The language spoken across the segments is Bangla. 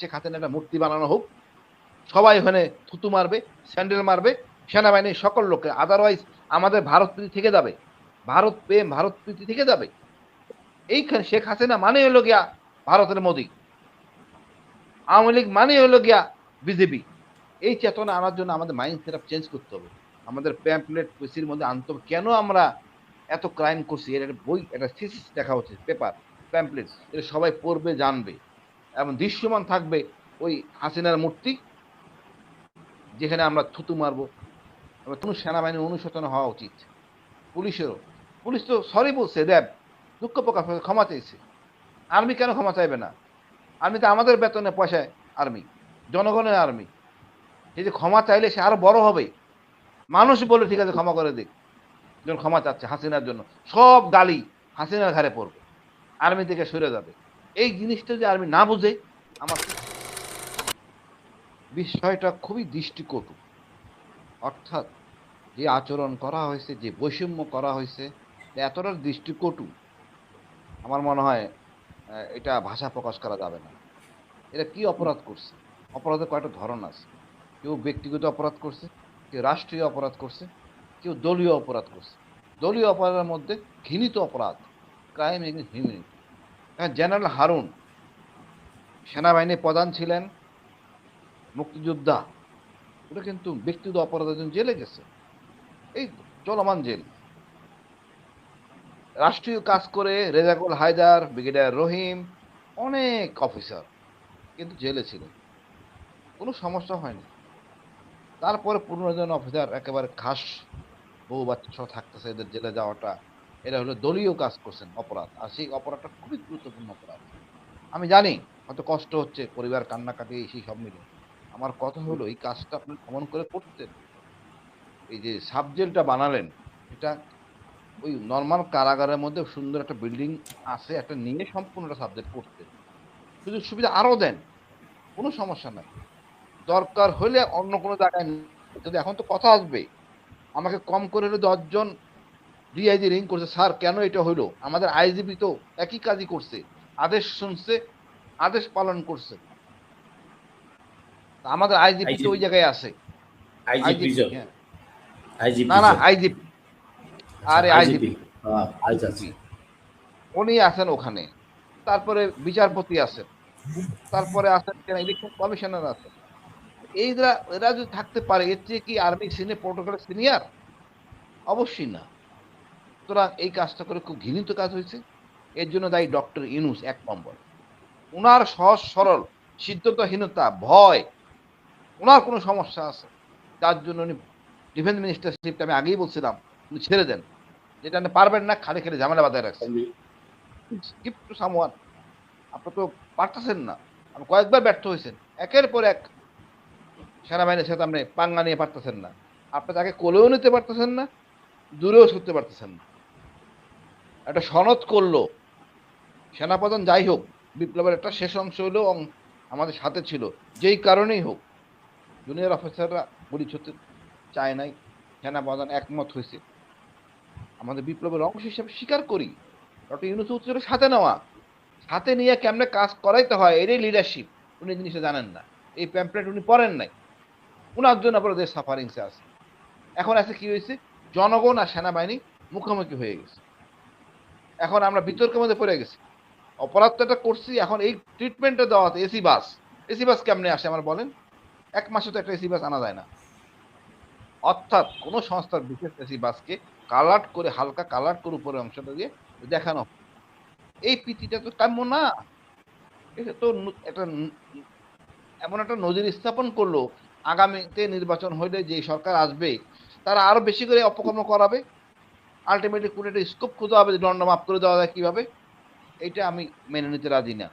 হাসিনা একটা মূর্তি বানানো হোক। সবাই ওখানে থুতু মারবে, স্যান্ডেল মারবে সেনাবাহিনীর সকল লোকে আদারওয়াইজ আমাদের ভারত প্রীতি থেকে যাবে। ভারত প্রেম, ভারত প্রীতি থেকে যাবে। এইখানে শেখ হাসিনা মানে হলো গিয়া ভারতের মোদী। আওয়ামী লীগ মানে হলো গিয়া বিজেপি। এই চেতনা আনার জন্য আমাদের মাইন্ড সেট চেঞ্জ করতে হবে। আমাদের প্যাম্পলেট পেসির মধ্যে আনতে হবে। কেন আমরা এত ক্রাইম করছি? একটা বই, একটা থিসিস দেখা হচ্ছে পেপার প্যাম্পলেট এটা সবাই পড়বে, জানবে। এবং দৃশ্যমান থাকবে ওই হাসিনার মূর্তি, যেখানে আমরা থুতু মারবো এবার কোনো সেনাবাহিনীর অনুশোচনা হওয়া উচিত। পুলিশেরও। পুলিশ তো সরি বলছে র্যাব দুঃখ প্রকাশ ক্ষমা চাইছে আর্মি কেন ক্ষমা চাইবে না? আর্মি তো আমাদের বেতনে পয়সায় আর্মি, জনগণের আর্মি। সে যে ক্ষমা চাইলে সে আরও বড় হবে। মানুষ বলে, ঠিক আছে, ক্ষমা করে দিক। যখন ক্ষমা চাচ্ছে হাসিনার জন্য, সব গালি হাসিনার ঘাড়ে পড়বে। আর্মি থেকে সরে যাবে। এই জিনিসটা যে আর্মি না বুঝে, আমার বিষয়টা খুবই দৃষ্টিকটু। অর্থাৎ যে আচরণ করা হয়েছে, যে বৈষম্য করা হয়েছে এতটা দৃষ্টিকটু, আমার মনে হয় এটা ভাষা প্রকাশ করা যাবে না। এটা কি অপরাধ করছে? অপরাধের কয়েকটা ধরন আছে। কেউ ব্যক্তিগত অপরাধ করছে, কেউ রাষ্ট্রীয় অপরাধ করছে, কেউ দলীয় অপরাধ করছে। দলীয় অপরাধের মধ্যে ঘৃণিত অপরাধ crime against humanity general Harun সেনাবাহিনীর প্রধান ছিলেন মুক্তিযোদ্ধা। ওটা কিন্তু ব্যক্তিগত অপরাধের জন্য জেলে গেছে। এই চলমান জেল। রাষ্ট্রীয় কাজ করে রেজাকুল হায়দার, ব্রিগেডিয়ার রহিম, অনেক অফিসার কিন্তু জেলে ছিলেন। কোনো সমস্যা হয়নি। তারপরে পনেরো জন অফিসার একেবারে খাস বউ বাচ্চা থাকতেছে এদের জেলে যাওয়াটা। এটা হলো দলীয় কাজ করছেন অপরাধ, আর সেই অপরাধটা খুবই গুরুত্বপূর্ণ অপরাধ। আমি জানি, হয়তো কষ্ট হচ্ছে, পরিবার কান্নাকাটি, সেই সব মিলে। আমার কথা হলো, এই কাজটা আপনি কেমন করে করতেন। এই যে সাবজেলটা বানালেন, এটা ওই নর্মাল কারাগারের মধ্যে সুন্দর একটা বিল্ডিং আছে, একটা নিয়ে সম্পূর্ণটা সাবজেক্ট করতেন। সুযোগ সুবিধা আরও দেন, কোনো সমস্যা নাই। দরকার হলে অন্য কোনো জায়গায়। কিন্তু এখন তো কথা আসবে আমাকে কম করে হলে দশজন ডিআইজি রিং করছে স্যার কেন এটা হইল? আমাদের আইজিপি তো একই কাজই করছে। আদেশ শুনছে আদেশ পালন করছে। আমাদের আইজিপি তো ওই জায়গায় আছে। হ্যাঁ। না না আইজিপি আরে আইজিপি আচ্ছা আইজিপি উনি আছেন ওখানে। তারপরে বিচারপতি আছেন। তারপরে আছেন কেন? ইলেকশন কমিশনার আছেন। এইরা এরা যদি থাকতে পারে এর চেয়ে কি আর্মি সিনিয়র প্রোটোকল সিনিয়র? অবশ্যই না। সুতরাং এই কাজটা করে খুব ঘৃণিত কাজ হয়েছে। এর জন্য দায়ী ডক্টর ইনুস এক নম্বর। ওনার সহজ সরল সিদ্ধান্তহীনতা ভয় ওনার কোনো সমস্যা আছে? যার জন্য উনি ডিফেন্স মিনিস্টারশিপটা আমি আগেই বলছিলাম উনি ছেড়ে দেন। যেটা আপনি পারবেন না খালি খালি ঝামেলা বাধায় রাখছেন। গিফট টু সামওয়ান আপনি তো পারতেছেন না। আপনি কয়েকবার ব্যর্থ হয়েছেন। একের পর এক সেনাবাহিনীর সাথে আপনি পাঙ্গা নিয়ে পারতেছেন না। আপনি তাকে কোলেও নিতে পারতেছেন না দূরেও সরতে পারতেছেন না। একটা সনদ করল। সেনাপ্রধান যাই হোক, বিপ্লবের একটা শেষ অংশ হলো অং- আমাদের সাথে ছিল। যেই কারণেই হোক জুনিয়র অফিসাররা গুলি ছুটতে চায় নাই, সেনাপ্রধান একমত হয়েছে। আমাদের বিপ্লবের অংশ হিসেবে স্বীকার করি। ডক্টর ইউনুস উত্তরের সাথে নেওয়া, সাথে নিয়ে কেমনে কাজ করাইতে হয়, এরই লিডারশিপ উনি জিনিসটা জানেন না। এই প্যাম্পলেট উনি পড়েন নাই। উনার জন্য আবার ওদের সাফারিংসে আছে। এখন আছে কি হয়েছে? জনগণ আর সেনাবাহিনী মুখোমুখি হয়ে গেছে। এখন আমরা বিতর্কের মধ্যে পড়ে গেছি। অপরাধ তো করছি, এখন এই ট্রিটমেন্টটা দেওয়া হতো এসি বাস এসি বাস কেমনে আসে আমার বলেন? এক মাসে তো একটা এসি বাস আনা যায় না। অর্থাৎ কোনো সংস্থার বিশেষ এসি বাসকে কালার্ট করে, হালকা কালার্ট করে উপরের অংশটা দিয়ে দেখানো এই পিতিটা তো কাম্য না। এটা তো একটা এমন একটা নজির স্থাপন করল। আগামীতে নির্বাচন হইলে যে সরকার আসবে, তারা আরও বেশি করে অপকর্ম করাবে। আলটিমেটলি কোনো একটা স্কোপ খুঁজে হবে যে দণ্ড মাফ করে দেওয়া যায় কীভাবে, এটা আমি মেনে নিতে রাজি না।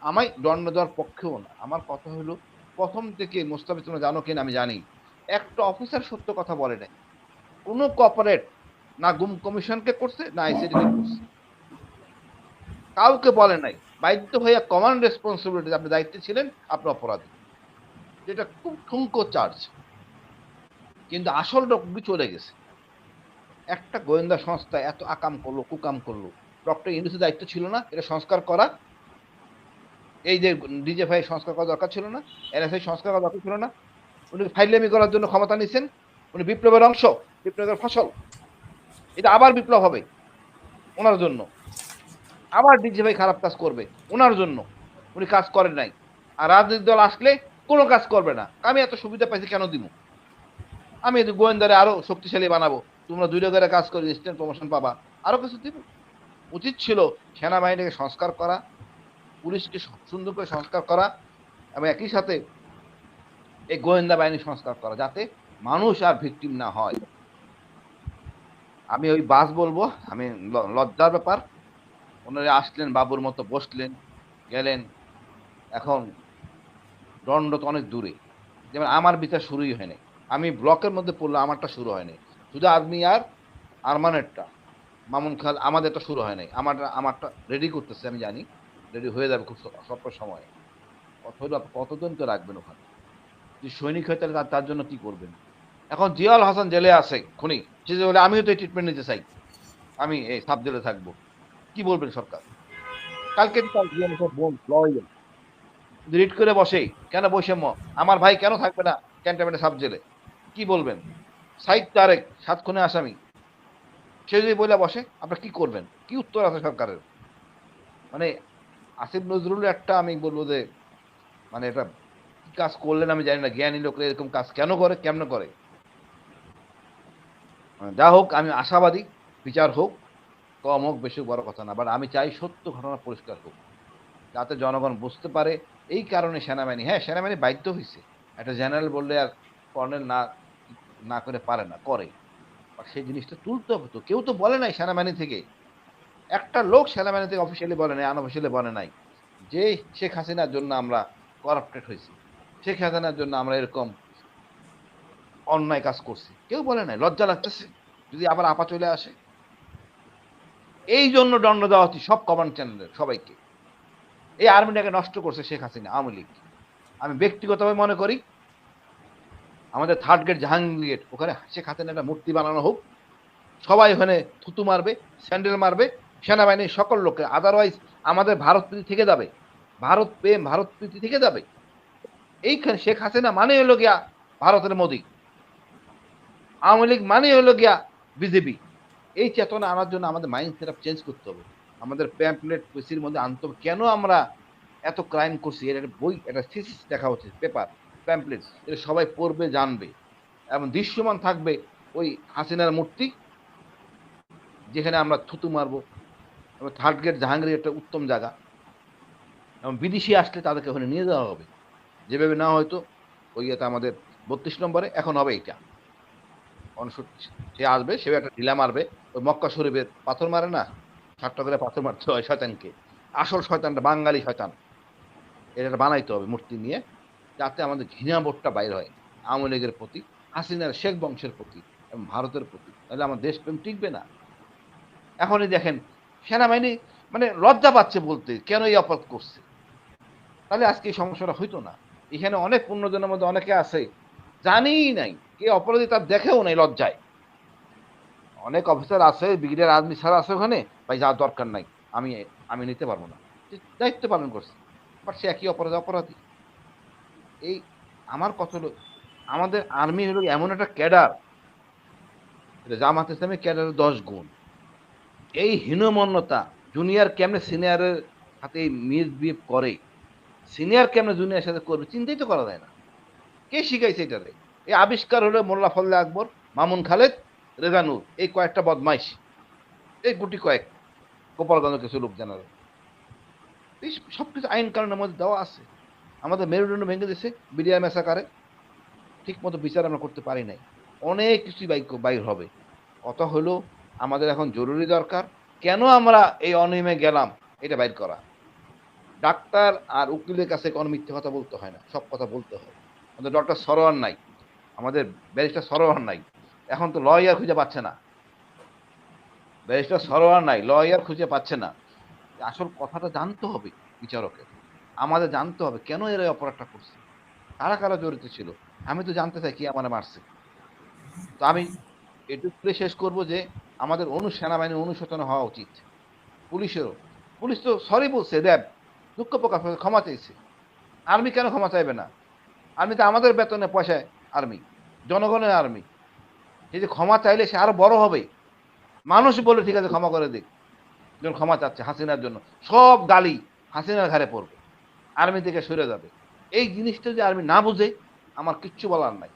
আমি দণ্ড দেওয়ার পক্ষেও না। আমার কথা হলো, প্রথম থেকে মোস্তাফিজ তোমরা জানো কিনা আমি জানি, একটা অফিসার সত্য কথা বলে নাই। কোনো কপারেট না গুম কমিশনকে করছে, না আইসিডি করছে। কাউকে বলে নাই। বাধ্য হয়ে কমান্ড রেসপন্সিবিলিটি আপনি দায়িত্বে ছিলেন, আপনি অপরাধী। যেটা খুব ঠুঙ্কো চার্জ কিন্তু আসল ডকুমেন্ট চলে গেছে। একটা গোয়েন্দা সংস্থা এত আকাম করল, কুকাম করল। ডক্টর ইউনুসের দায়িত্ব ছিল না এটা সংস্কার করা। এই যে ডিজেফাই সংস্কার করা দরকার ছিল না এনএসআই সংস্কার করা দরকার ছিল না। উনি ফাইলামি করার জন্য ক্ষমতা নিছেন। উনি বিপ্লবের অংশ, বিপ্লবের ফসল। এটা আবার বিপ্লব হবে ওনার জন্য। আবার ডিজেফাই খারাপ কাজ করবে ওনার জন্য। উনি কাজ করেন নাই। আর রাজনৈতিক দল আসলে কোনো কাজ করবে না। আমি এত সুবিধা পাইছি কেন দিব আমি গোয়েন্দারে আরও শক্তিশালী বানাবো তোমরা দুই করে কাজ করে ইনস্ট্যান্ট প্রমোশন পাবা। আরও কিছু দিব উচিত ছিল সেনাবাহিনীকে সংস্কার করা, পুলিশকে সুন্দর করে সংস্কার করা এবং একই সাথে এই গোয়েন্দা বাহিনী সংস্কার করা যাতে মানুষ আর ভিকটিম না হয়। আমি ওই বাস বলব, আমি লজ্জার ব্যাপার। ওনারা আসলেন, বাবুর মতো বসলেন, গেলেন। এখন দণ্ড তো অনেক দূরে। যেমন আমার বিচার শুরুই হয়নি। আমি ব্লকের মধ্যে পড়লে আমারটা শুরু হয়নি। শুধু আর্মি আর আরমানেরটা। মামুন খাল আমাদেরটা শুরু হয় নাই। আমারটা আমারটা রেডি করতেছে, আমি জানি। রেডি হয়ে যাবে খুব স্বল্প সময়ে। কতজন তো রাখবেন ওখানে? যদি সৈনিক হয় তাহলে তার- জন্য কি করবেন? এখন জিয়াউল হাসান জেলে আছে, খুনি। সে যে বলে, আমিও তো এই ট্রিটমেন্ট নিতে চাই। আমি এই সাব জেলে থাকব। কি বলবেন সরকার? কালকে রিট করে বসে, কেন বৈষম্য? আমার ভাই কেন থাকবে না ক্যান্টনমেন্টে সাব জেলে? কি বলবেন? সাইদ তারেক সাত খুনে আসামি। সে যদি বলে বসে, আপনারা কি করবেন? কি উত্তর আছে সরকারের? মানে আসিফ নজরুল একটা আমি বলব যে মানে এটা কি কাজ করলেন আমি জানি না, জ্ঞানী লোকরা এরকম কাজ কেন করে, কেমন করে? মানে যা হোক, আমি আশাবাদী, বিচার হোক, কম হোক, বেশি বড় কথা না বাট আমি চাই সত্য ঘটনা পরিষ্কার হোক, যাতে জনগণ বুঝতে পারে, এই কারণে সেনাবাহিনী হ্যাঁ সেনাবাহিনী বাধ্য হয়েছে একটা জেনারেল বললে আর কর্নেল না না করে পারে না, করে। সেই জিনিসটা তুলতে হবে তো। কেউ তো বলে নাই সেনাবাহিনী থেকে। একটা লোক সেনাবাহিনী থেকে অফিসিয়ালি বলে নাই আনঅফিসিয়ালি বলে নাই যে শেখ হাসিনার জন্য আমরা করাপ্টেড হয়েছি। শেখ হাসিনার জন্য আমরা এরকম অন্যায় কাজ করছি। কেউ বলে নাই, লজ্জা লাগতেছে যদি আবার আপা চলে আসে। এই জন্য দণ্ড দেওয়া হচ্ছে সব কমান্ড চ্যানেলের সবাইকে। এই আর্মিটাকে নষ্ট করছে শেখ হাসিনা, আওয়ামী লীগ। আমি ব্যক্তিগতভাবে মনে করি আমাদের থার্ড গেট জাহাঙ্গীর গেট ওখানে শেখ হাসিনা একটা মূর্তি বানানো হোক। সবাই ওখানে থুতু মারবে, স্যান্ডেল মারবে, সেনাবাহিনীর সকল লোকে আদারওয়াইজ আমাদের ভারত প্রীতি থেকে যাবে। ভারত প্রেম, ভারত প্রীতি থেকে যাবে। এইখানে শেখ হাসিনা মানে হলো গিয়া ভারতের মোদী। আওয়ামী লীগ মানে হলো গিয়া বিজেপি। এই চেতনা আনার জন্য আমাদের মাইন্ড সেট চেঞ্জ করতে হবে। আমাদের প্যাম্পলেট পিসির মধ্যে আনতে হবে। কেন আমরা এত ক্রাইম করছি? এটা বই, একটা দেখা উচিত পেপার প্যাম্পলেট এটা সবাই পড়বে, জানবে। এবং দৃশ্যমান থাকবে ওই হাসিনার মূর্তি, যেখানে আমরা থুতু মারবো। এবং থার্ড গেট জাহাঙ্গীর একটা উত্তম জায়গা। এবং বিদেশি আসলে তাদেরকে ওখানে নিয়ে যাওয়া হবে। যেভাবে না হয়তো, ওই ইয়েতে আমাদের বত্রিশ নম্বরে, এখন হবে উনষট্টি সে আসবে সেও একটা ঢিলা মারবে। ওই মক্কা শরীফের পাথর মারে না? ঠাট্টা করে পাথর মারতে হয় শয়তানকে। আসল শয়তানটা বাঙালি শয়তান। এটা বানাইতে হবে মূর্তি নিয়ে। যাতে আমাদের ঘৃণাবোধটা বাইর হয়। আওয়ামী লীগের প্রতি, হাসিনার শেখ বংশের প্রতি এবং ভারতের প্রতি। তাহলে আমার দেশপ্রেম টিকবে না। এখনই দেখেন, সেনাবাহিনী মানে লজ্জা পাচ্ছে বলতে, কেন এই অপরাধ করছে? তাহলে আজকে এই সমস্যাটা হইতো না। এখানে অনেক অন্যজনের মধ্যে অনেকে আছে, জানিই নাই, কে অপরাধী তার দেখেও নাই লজ্জায়। অনেক অফিসার আছে, ব্রিগেডিয়ার আর্মি স্যার আছে ওখানে, ভাই, যাওয়ার দরকার নাই, আমি আমি নিতে পারব না। দায়িত্ব পালন করছে, বাট সে একই অপরাধ অপরাধী। এই আমার কথা হলো, আমাদের আর্মি হলো এমন একটা ক্যাডার জামাত ইসলামের ক্যাডারের দশ গুণ। এই হীনমন্যতা জুনিয়র কেমনে সিনিয়রের হাতে মিসবিহেভ করে? সিনিয়র কেমনে জুনিয়র সাথে করবে? চিন্তাই তো করা যায় না। কে শিখাইছে এটারে? এই আবিষ্কার হলো মোল্লা ফল্লে আকবর, মামুন খালেদ রেজানুর এই কয়েকটা বদমাইশ, এই গুটি কয়েক গোপালগঞ্জ কিছু লোক জানার এই সব কিছু আইন কারণের মধ্যে দেওয়া আছে। আমাদের মেরুদণ্ড ভেঙে দিয়েছে বিডিআর মেসাকারে। ঠিক মতো বিচার আমরা করতে পারি নাই। অনেক কিছুই বাইক বাইর হবে। কথা হলো, আমাদের এখন জরুরি দরকার, কেন আমরা এই অনিয়মে গেলাম, এটা বাইর করা। ডাক্তার আর উকিলের কাছে কোনো মিথ্যে কথা বলতে হয় না, সব কথা বলতে হয়। আমাদের ডক্টর সরোয়ার নাই, আমাদের ব্যারিস্টার সরোয়ার নাই। এখন তো লয়ার খুঁজে পাচ্ছে না। ব্যারিস্টার সরোয়ার নাই, লয়ার খুঁজে পাচ্ছে না। আসল কথাটা জানতে হবে বিচারকের। আমাদের জানতে হবে কেন এরা অপরাধটা করছে। কারা কারা জড়িত ছিল? আমি তো জানতে চাই কি আমার মারছে। তো আমি এটুকু শেষ করব যে, আমাদের অনু সেনাবাহিনীর অনুশোচনা হওয়া উচিত। পুলিশেরও। পুলিশ তো সরি বলছে র্যাব দুঃখ প্রকাশ ক্ষমা চাইছে আর্মি কেন ক্ষমা চাইবে না? আর্মি তো আমাদের বেতনে পয়সায় আর্মি, জনগণের আর্মি। এই যে ক্ষমা চাইলে সে আরও বড় হবে। মানুষ বলে, ঠিক আছে, ক্ষমা করে দিক। যখন ক্ষমা চাচ্ছে হাসিনার জন্য। সব গালি হাসিনার ঘাড়ে পড়বে। আর্মি থেকে সরে যাবে। এই জিনিসটা যে আর্মি না বুঝে আমার কিচ্ছু বলার নাই।